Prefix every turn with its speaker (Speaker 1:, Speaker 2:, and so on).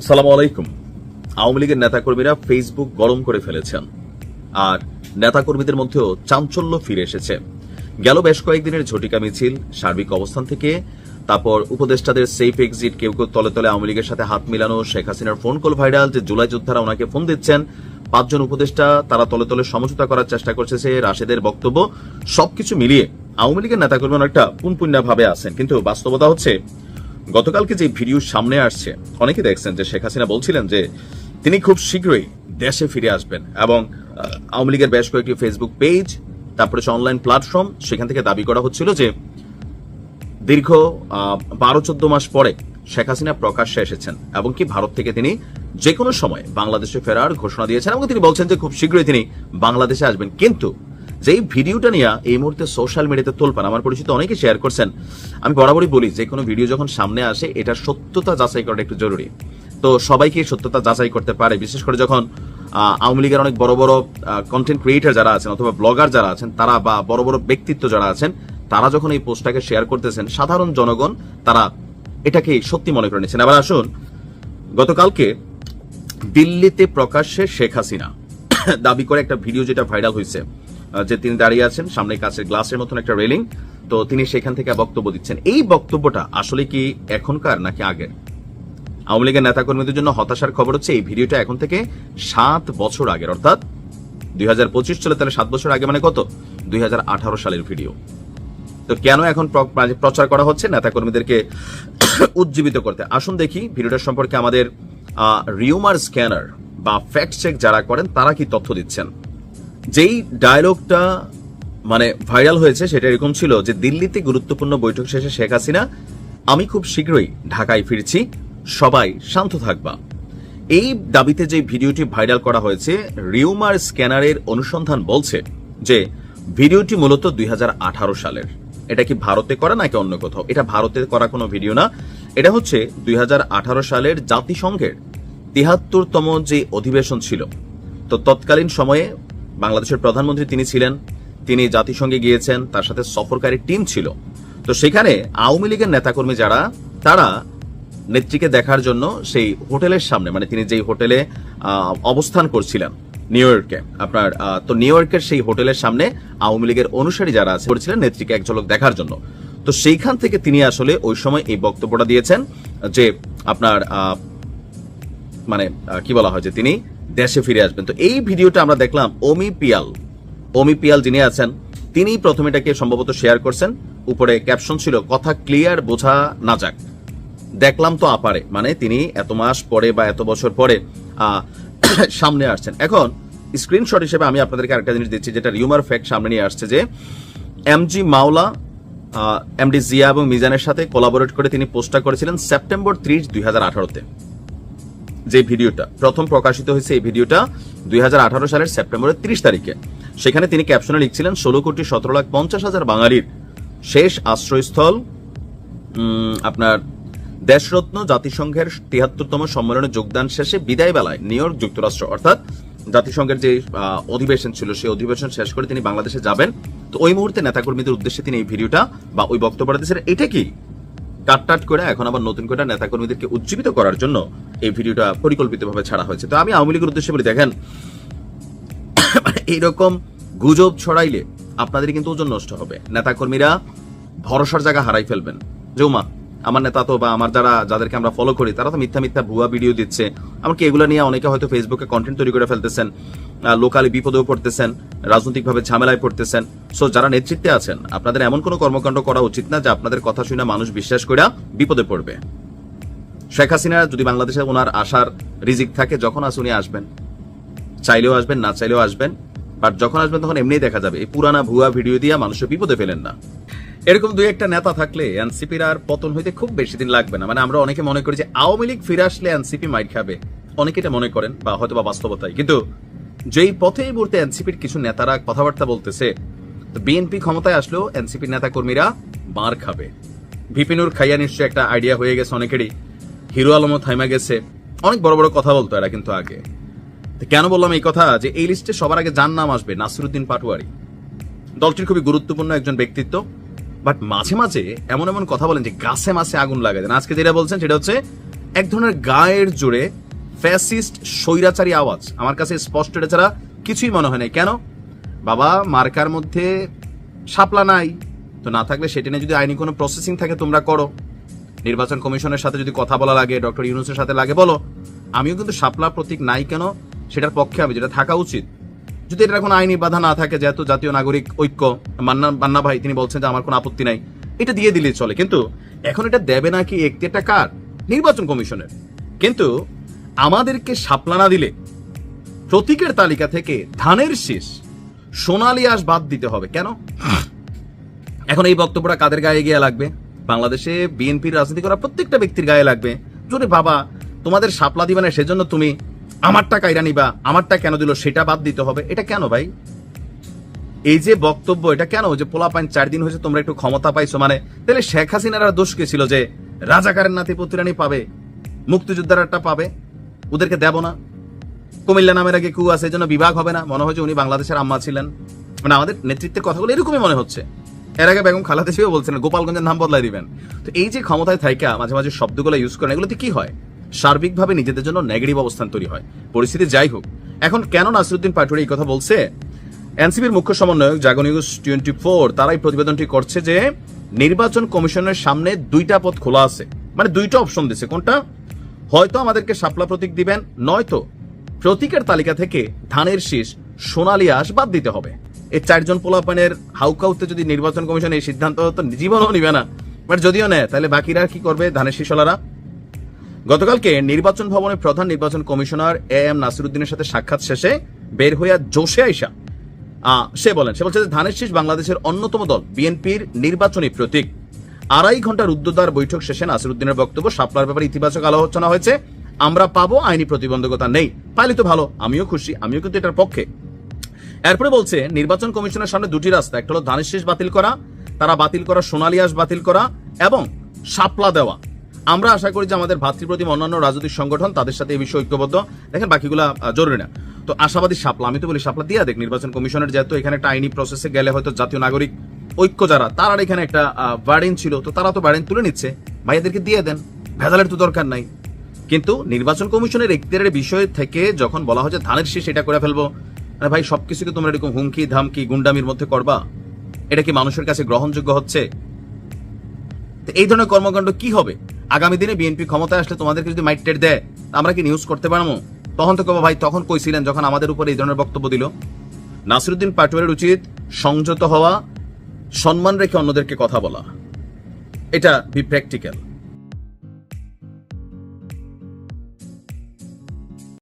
Speaker 1: আসসালামু আলাইকুম। আওয়ামী লীগের নেতাকর্মীরা ফেসবুক গরম করে ফেলেছেন। আর নেতাকর্মীদের মধ্যেও চাঞ্চল্য ফিরে এসেছে। গেল বেশ কয়েকদিনের ঝটিকা মিছিল, সার্বিক অবস্থান থেকে, তারপর উপদেষ্টাদের সেফ এক্সিট কেউ কেউ তলে তলে আওয়ামী লীগের সাথে হাত মিলানো, শেখ হাসিনার ফোন কল ভাইরাল যে জুলাই যোদ্ধারা ওনাকে ফোন দিচ্ছেন, পাঁচজন উপদেষ্টা তারা তলে তলে সমঝোতা করার চেষ্টা করছে সে রাশেদের বক্তব্য, সবকিছু মিলিয়ে আওয়ামী লীগের নেতাকর্মী অনেকটা পুনপুন্যা ভাবে আছেন। কিন্তু বাস্তবতা হচ্ছে গতকালকে যে ভিডিও সামনে আসছে, অনেকে দেখছেন যে শেখ হাসিনা বলছিলেন যে তিনি খুব শীঘ্রই দেশে ফিরে আসবেন এবং আওয়ামী লীগের বেশ কয়েকটি ফেসবুক পেজ তারপরে অনলাইন প্ল্যাটফর্ম সেখান থেকে দাবি করা হচ্ছিল যে দীর্ঘ বারো চোদ্দ মাস পরে শেখ হাসিনা প্রকাশ্যে এসেছেন এবং কি ভারত থেকে তিনি যে কোনো সময় বাংলাদেশে ফেরার ঘোষণা দিয়েছেন এবং তিনি বলছেন যে খুব শীঘ্রই তিনি বাংলাদেশে আসবেন। কিন্তু যেই ভিডিওটা নিয়ে এই মুহূর্তে সোশ্যাল মিডিয়াতে তোলপান আমার পরিচিত অনেকে শেয়ার করছেন, আমি বরাবরই বলি যে কোনো ভিডিও যখন সামনে আসে এটার সত্যতা যাচাই করাটা একটু জরুরি। তো সবাইকে সত্যতা যাচাই করতে পারে, বিশেষ করে যখন আওয়ামী লীগের অনেক বড় বড় কন্টেন্ট ক্রিয়েটার যারা আছেন অথবা ব্লগার যারা আছেন, তারা বা বড় বড় ব্যক্তিত্ব যারা আছেন, তারা যখন এই পোস্টটাকে শেয়ার করতেছেন, সাধারণ জনগণ তারা এটাকে সত্যি মনে করে নিচ্ছেন। আবার আসুন, গতকালকে দিল্লিতে প্রকাশ্যে শেখ হাসিনা দাবি করে একটা ভিডিও যেটা ভাইরাল হয়েছে। যে তিনি দাঁড়িয়ে আছেন সামনে কাছের গ্লাসের মতন একটা রেলিং, তো তিনি সেখান থেকে বক্তব্য দিচ্ছেন। এই বক্তব্যটা আসলে কি এখনকার নাকি আগের? আওয়ামী লীগের নেতাকর্মীদের জন্য হতাশার খবর হচ্ছে, এই ভিডিওটা এখন থেকে সাত বছর আগের, অর্থাৎ দুই হাজার পঁচিশ চলে তাহলে সাত বছর আগে মানে কত? দুই হাজার আঠারো সালের ভিডিও। তো কেন এখন মানে প্রচার করা হচ্ছে নেতাকর্মীদেরকে উজ্জীবিত করতে? আসুন দেখি ভিডিওটার সম্পর্কে আমাদের রিউমার স্ক্যানার বা ফ্যাক্ট চেক যারা করেন, তারা কি তথ্য দিচ্ছেন? যেই ডায়লগটা মানে ভাইরাল হয়েছে, সেটা এরকম ছিল যে দিল্লিতে গুরুত্বপূর্ণ বৈঠক শেষে শেখ হাসিনা, আমি খুব শীঘ্রই ঢাকায় ফিরছি, সবাই শান্ত থাকবা। এই দাবিতে যে ভিডিওটি ভাইরাল করা হয়েছে, রিউমার স্ক্যানারের অনুসন্ধান বলছে যে ভিডিওটি মূলত দুই হাজার আঠারো সালের। এটা কি ভারতে করা নাকি অন্য কোথাও? এটা ভারতে করা কোনো ভিডিও না। এটা হচ্ছে দুই হাজার আঠারো সালের জাতিসংঘের তিহাত্তরতম যে অধিবেশন ছিল। তো তৎকালীন সময়ে বাংলাদেশের প্রধানমন্ত্রী তিনি ছিলেন, তিনি জাতিসংঘে গিয়েছেন, তার সাথে সফরকারী টিম ছিল। তো সেখানে আওয়ামী লীগের নেতাকর্মী যারা, তারা নেত্রীকে দেখার জন্য সেই হোটেলের সামনে মানে তিনি যেই হোটেলে অবস্থান করছিলেন নিউ ইয়র্কে। আপনার তো নিউ ইয়র্কের সেই হোটেলের সামনে আওয়ামী লীগের অনুসারী যারা আছে, করেছিলেন নেত্রীকে এক ঝলক দেখার জন্য। তো সেইখান থেকে তিনি আসলে ওই সময় এই বক্তব্যটা দিয়েছেন যে আপনার মানে কি বলা হয় যে তিনি দেশে ফিরে আসবেন। তো এই ভিডিওটা আমরা দেখলাম অমি পিয়াল। অমি পিয়াল যিনি আছেন তিনি প্রথমে এটাকে সম্ভবত শেয়ার করছেন। উপরে ক্যাপশন ছিল, কথা ক্লিয়ার বোঝা না যাক। দেখলাম তো আপারে মানে তিনি এত মাস পরে বা এত বছর পরে সামনে আসছেন। এখন স্ক্রিনশট হিসেবে আমি আপনাদেরকে আরেকটা জিনিস দিচ্ছি, যেটা রিউমার ফ্যাক্ট সামনে নিয়ে আসছে যে এমজি মাওলা এমডি জিয়া এবং মিজানের সাথে কোলাবোরেট করে তিনি পোস্টটা করেছিলেন সেপ্টেম্বর ত্রিশ, দুই হাজার আঠারোতে। যে ভিডিওটা, প্রথম প্রকাশিত হয়েছে এই ভিডিওটা দুই সালের সেপ্টেম্বরের তিরিশ তারিখে। সেখানে তিনি ক্যাপশনে লিখছিলেন, ষোলো কোটি সতেরো লাখ পঞ্চাশ হাজার বাঙালির শেষ আশ্রয়স্থল আপনার দেশরত্ন জাতিসংঘের তিয়াত্তরতম সম্মেলনে যোগদান শেষে বিদায় বেলায় নিউ ইয়র্ক যুক্তরাষ্ট্র, অর্থাৎ জাতিসংঘের যে অধিবেশন ছিল, সেই অধিবেশন শেষ করে তিনি বাংলাদেশে যাবেন। তো ওই মুহূর্তে নেতাকর্মীদের উদ্দেশ্যে তিনি এই ভিডিওটা বা ওই বক্তব্যটা দিয়েছেন। এটা কি? কাটটাট করে এখন আবার নতুন করে নেতাকর্মীদেরকে উজ্জীবিত করার জন্য এই ভিডিওটা পরিকল্পিতভাবে ছাড়া হয়েছে। তো আমি আওয়ামী লীগের উদ্দেশ্যে বলি, দেখেন, এইরকম গুজব ছড়াইলে আপনাদের কিন্তু ওজন নষ্ট হবে। নেতাকর্মীরা ভরসার জায়গা হারাই ফেলবেন। জৌমা আমার নেতা তো বা আমার যারা, যাদেরকে আমরা ফলো করি, তারা তো মিথ্যা মিথ্যা ভুয়া ভিডিও দিচ্ছে। এমনকি এগুলো নিয়ে অনেকে হয়তো ফেসবুকে কন্টেন্ট তৈরি করে ফেলতেছেন লোকালি বিপদেও পড়তেছেন, রাজনৈতিকভাবে ঝামেলায় পড়তেছেন। সো যারা নেতৃত্বে আছেন, আপনাদের এমন কোনো কর্মকাণ্ড করা উচিত না যে আপনাদের কথা শুনে মানুষ বিশ্বাস করে বিপদে পড়বে। শেখ হাসিনা যদি বাংলাদেশে ওনার আসার রিজিক থাকে, যখন আসে উনি আসবেন, চাইলেও আসবেন, না চাইলেও আসবেন বাট যখন আসবেন তখন এমনিই দেখা যাবে, এই পুরানা ভুয়া ভিডিও দিয়ে মানুষের বিপদে ফেলেন না। এরকম দুই একটা নেতা থাকলে এনসিপির আর পতন হইতে খুব বেশি দিন লাগবে না। মানে আমরা অনেকে মনে করি যে আওয়ামী লীগ ফিরে আসলে এনসিপি মাইট খাবে। অনেকে এটা মনে করেন বা হয়তো বা বাস্তবতাই কিন্তু যেই পথে এই মুহূর্তে এনসিপির কিছু নেতারা কথাবার্তা বলতেছে, বিএনপি ক্ষমতায় আসলেও এনসিপির নেতা কর্মীরা মার খাবে। ভিপিনুর খাইয়া নিশ্চয়ই একটা আইডিয়া হয়ে গেছে অনেকেরই। হিরো আলমও থাইমা গেছে। অনেক বড় বড় কথা বলতো এরা কিন্তু আগে। কেন বললাম এই কথা? যে এই লিস্টে সবার আগে যার নাম আসবে? নাসিরুদ্দিন পাটোয়ারি। দলটির খুবই গুরুত্বপূর্ণ একজন ব্যক্তিত্ব। বাট মাঝে মাঝে এমন এমন কথা বলেন যে গাছে মাছে আগুন লাগাই দেন। আজকে যেটা বলছেন সেটা হচ্ছে এক ধরনের গায়ের জোরে ফ্যাসিস্ট স্বৈরাচারী আওয়াজ। আমার কাছে স্পষ্ট এটা ছাড়া কিছুই মনে হয় নাই। কেন? বাবা, মার্কার মধ্যে শাপলা নাই। তো না থাকলে সেটা নিয়ে যদি আইনি কোনো প্রসেসিং থাকে, তোমরা করো। নির্বাচন কমিশনের সাথে যদি কথা বলা লাগে, ডক্টর ইউনুসের সাথে লাগে, বলো। আমিও কিন্তু শাপলা প্রতীক নাই কেন? সেটার পক্ষে আমি যেটা থাকা উচিত যদি এটা কোনো আইনি বাধা না থাকে, যেহেতু জাতীয় নাগরিক ঐক্য, মান্না মান্না ভাই, তিনি বলছেন যে আমার কোনো আপত্তি নাই। এটা দিয়ে দিলে চলে। কিন্তু এখন এটা দেবে নাকি একটি কার? নির্বাচন কমিশনের। কিন্তু আমাদেরকে শাপলা না দিলে প্রতীকের তালিকা থেকে ধানের শীষ সোনালী আঁশ বাদ দিতে হবে। কেন? এখন এই বক্তব্যটা কাদের গায়ে গিয়ে লাগবে? বাংলাদেশে বিএনপির রাজনীতি করা প্রত্যেকটা ব্যক্তির গায়ে লাগবে। যদি বাবা, তোমাদের সাপলা দিবে না, সেজন্য তুমি আমারটা কাইরা নিবা আমারটা কেন দিল, সেটা বাদ দিতে হবে। এটা কেন ভাই? এই যে বক্তব্য, এটা কেন? যে পোলা পাইন চার দিন হয়েছে, তোমরা একটু ক্ষমতা পাইছো। মানে তাহলে শেখ হাসিনার দোষ কে ছিল যে রাজাকারের নাতি পুত্রানি পাবে মুক্তিযোদ্ধারটা পাবে? ওদেরকে দেব না। কুমিল্লা নামের আগে কু আছে জন্য বিভাগ হবে না। মনে হয় যে উনি বাংলাদেশের আম্মা ছিলেন। মানে আমাদের নেতৃত্বের কথাগুলো এরকমই মনে হচ্ছে। এর আগে বেগম খালাদেশিও জিও বলছেন গোপালগঞ্জের নাম বদলাই দিবেন। তো এই যে ক্ষমতায় থাইকা, মাঝে মাঝে শব্দগুলো ইউজ করেন, এগুলোতে কি হয়? সার্বিকভাবে নিজেদের জন্য নেগেটিভ অবস্থান তৈরি হয়। পরিস্থিতি যাই হোক। এখন কেন নাসিরুদ্দিন পাটোয়ারি এই কথা বলছে? এনসিপির মুখ্য সমন্বয়ক জাগো নিউজ টোয়েন্টি ফোর তারাই প্রতিবেদনটি করছে যে, নির্বাচন কমিশনের সামনে দুইটা পথ খোলা আছে। মানে দুইটা অপশন দিছে। কোনটা? হয়তো আমাদেরকে শাপলা প্রতীক দিবেন, নয়তো প্রতীকের তালিকা থেকে ধানের শীষ, সোনালী আঁশ বাদ দিতে হবে। এই চারজন পোলাপানের হাউকাউতে যদি নির্বাচন কমিশন এই সিদ্ধান্ত জীবনও নিবে না। বাট যদিও নেয়, তাহলে বাকিরা কি করবে? ধানের শীষলারা গতকালকে নির্বাচন ভবনে প্রধান নির্বাচন কমিশনার এ এম নাসিরুদ্দিনের সাথে সাক্ষাৎ শেষে বের হইয়া জোশে আইসা সে বলেন, সে বলছে যে ধানের শীষ বাংলাদেশের অন্যতম দল, বিএনপির নির্বাচনী প্রতীক। আড়াই ঘণ্টার উদ্যোদার বৈঠক শেষে নাসিরুদ্দিনের বক্তব্য সাপলার ব্যাপারে ইতিবাচক আলোচনা হয়েছে। আমরা পাবো, আইনি প্রতিবন্ধকতা নেই। পাইলে তো ভালো, আমিও খুশি, আমিও কিন্তু এটার পক্ষে। এরপরে বলছে, নির্বাচন কমিশনের সামনে দুটি রাস্তা, একটা হলো ধানের শীষ বাতিল করা, তারা বাতিল করা সোনালিয়াস বাতিল করা এবং শাপলা দেওয়া। আমরা আশা করি যে আমাদের ভাতৃপ্রতিম অন্যান্য রাজনৈতিক সংগঠন তাদের সাথে এই বিষয়ে ঐক্যবদ্ধ। দেখেন, বাকিগুলা জরুরি না। তো আশাবাদী সাপলা আমি তো বলি সাপলা দিয়া দেখ, নির্বাচন কমিশনের যেহেতু এখানে একটা আইনি প্রসেসে গেলে হয়তো জাতীয় নাগরিক, ঐক্য যারা, তারা এখানে একটা বার্ডেন ছিল। তো তারা তো বার্ডেন তুলে নিচ্ছে। ভাইয়াদেরকে দিয়ে দেন, ভেজালের তো দরকার নাই। কিন্তু নির্বাচন কমিশনের এখতিয়ারের বিষয় থেকে যখন বলা হচ্ছে ধানের শেষ এটা করে ফেলব, আরে ভাই, সবকিছুকে তোমরা এরকম হুমকি, ধামকি, গুন্ডামির মধ্যে করবা? এটা কি মানুষের কাছে গ্রহণযোগ্য হচ্ছে? এই ধরনের কর্মকাণ্ড কি হবে? আগামী দিনে বিএনপি ক্ষমতায় আসলে তোমাদেরকে যদি মাইট টেট দেয় আমরা কি নিউজ করতে পারব? তখন তো কবা ভাই, তখন কইছিলেন যখন আমাদের উপরে এই ধরনের বক্তব্য দিল? নাসিরুদ্দিন পাটোয়ারের উচিত সংযত হওয়া, সম্মান রেখে অন্যদেরকে কথা বলা। এটা বি প্র্যাকটিক্যাল